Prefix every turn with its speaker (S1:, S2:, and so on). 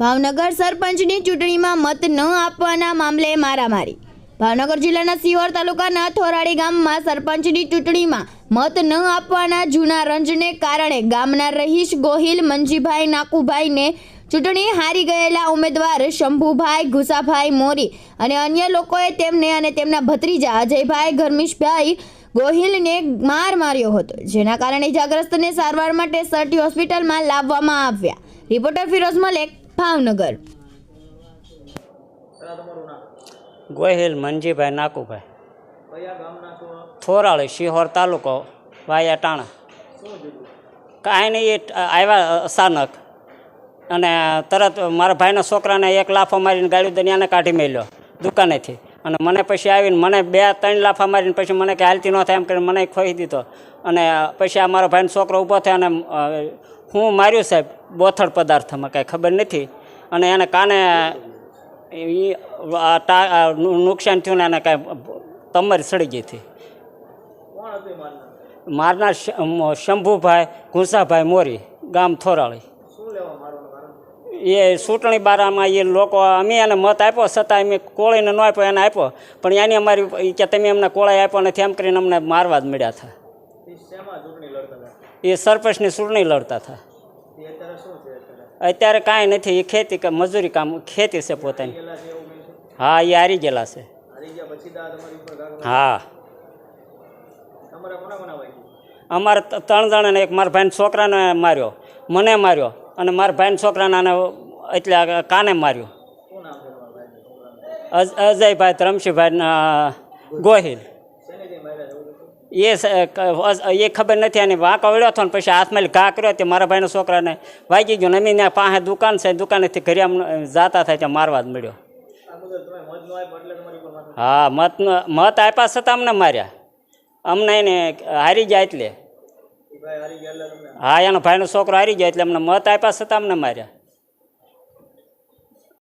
S1: ભાવનગર સરપંચની ચૂંટણીમાં મત ન આપવાના મામલે મારામારી. ભાવનગર જિલ્લાના સિહોર તાલુકાના થોરાડી ગામમાં સરપંચની ચૂંટણીમાં મત ન આપવાના જૂના રંજને કારણે ગામના રહીશ ગોહિલ, મંજીભાઈ, નાકુભાઈને ચૂંટણી હારી ગયેલા ઉમેદવાર શંભુભાઈ, ઘુસાભાઈ મોરી અને અન્ય લોકોએ તેમને અને તેમના ભત્રીજા અજયભાઈ ગરમીશભાઈ ગોહિલને માર માર્યો હતો, જેના કારણે ઇજાગ્રસ્તને સારવાર માટે સરટી હોસ્પિટલમાં લાવવામાં આવ્યા. રિપોર્ટર ફિરોઝ મલેક ભાવનગર.
S2: ગોહિલ મનજીભાઈ નાકુભાઈ. થોરાળી, શિહોર તાલુકો, વાયા ટાણા. કાંઈ નહીં, એ આવ્યા અચાનક. અને તરત મારા ભાઈના છોકરાને એક લાફો મારીને ગાડી દરિયાને કાઢી મેલ્યો દુકાનેથી. અને મને પછી આવીને મને બે, ત્રણ લાફા મારીને પછી મને કે હાલતી ન થાય એમ કરીને મને ખોઈ દીધો. અને પછી આ મારો ભાઈનો છોકરો ઊભો થયો અને હું માર્યું સાહેબ બોથડ પદાર્થમાં કાંઈ ખબર નથી. અને એને કાને નુકસાન થયું ને એને કાંઈ તમારી સડી ગઈ હતી.
S3: મારનાર
S2: શંભુભાઈ ઘુસાભાઈ મોરી ગામ થોરાળી. એ ચૂંટણી બારામાં એ લોકો અમે એને મત આપ્યો છતાં અમે કોળીને ન આપ્યો એને આપ્યો. પણ એની અમારી કે તમે અમને કોળાઈ આપ્યો નથી એમ કરીને અમને મારવા જ મળ્યા હતા.
S3: એ
S2: સરપંચની ચૂંટણી લડતા હતા.
S3: અત્યારે
S2: કાંઈ નથી એ ખેતી મજૂરી કામ ખેતી છે પોતાની. હા એ હારી ગયેલા છે. હા. અમારે ત્રણ જણાને એક મારા ભાઈને છોકરાને માર્યો મને માર્યો અને મારા ભાઈને છોકરાને એટલે કાને માર્યો. અજયભાઈ ધરમશીભાઈ ગોહિલ
S3: શેને કઈ માર્યા છે એવું કશું
S2: એ એ ખબર નથી અને વાંકો વળ્યો હતો ને પછી હાથમાં ઘા કર્યો તે મારા ભાઈના છોકરાને વાગી ગયો ને અમે ત્યાં પાસે દુકાન છે દુકાનેથી ઘરે આમ જાતા થાય ત્યાં મારવા જ મળ્યો. હા મત મત આપ્યા છતાં અમને માર્યા. અમને એને હારી જાય એટલે. હા એનો ભાઈનો છોકરો હારી જાય એટલે અમને મત આપ્યા છતાં અમને માર્યા.